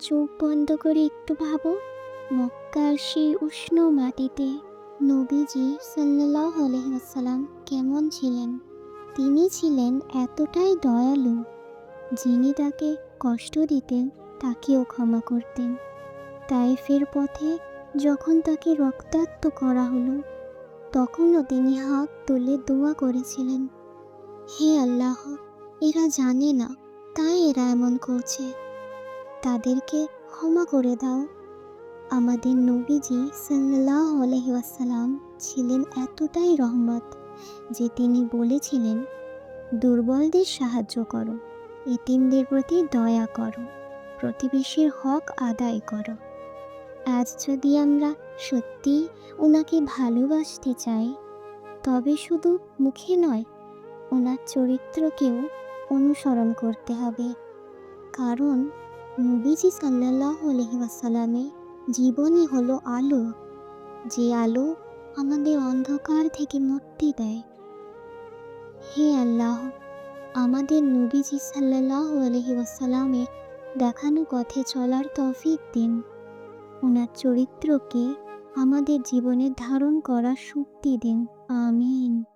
চোখ বন্ধ করে একটু ভাবো। মক্কার সেই উষ্ণ মাটিতে। নবীজি সাল্লাহ আলহিহাসাল্লাম কেমন ছিলেন? তিনি ছিলেন এতটাই দয়ালু, যিনি তাকে কষ্ট দিতেন, তাকেও ক্ষমা করতেন। তাইফের পথে যখন তাকে রক্তাক্ত করা হলো, তখনও তিনি হাত তুলে দোয়া করেছিলেন, হে আল্লাহ, এরা জানে না, তাই এরা এমন করছে। তাদেরকে ক্ষমা করে দাও। আমাদের নবীজি সাল্লাহ আলহিউসালাম ছিলেন এতটাই রহমত যে তিনি বলেছিলেন, দুর্বলদের সাহায্য করো, এতিমদের প্রতি দয়া করো, প্রতিবেশীর হক আদায় করো। আজ যদি আমরা সত্যি ওনাকে ভালোবাসতে চাই, তবে শুধু মুখে নয় ওনার চরিত্রকেও অনুসরণ করতে হবে। কারণ নবীজি সাল্লাহ আলহিবাসাল্লামের জীবনই হলো আলো। যে আলো আমাদের অন্ধকার থেকে মুক্তি দেয়। হে আল্লাহ, আমাদের নবীজি সাল্লাহ আলহি দেখানো পথে চলার তৌফিক দিন। ওনার চরিত্রকে আমাদের জীবনে ধারণ করার শক্তি দিন। আমিন।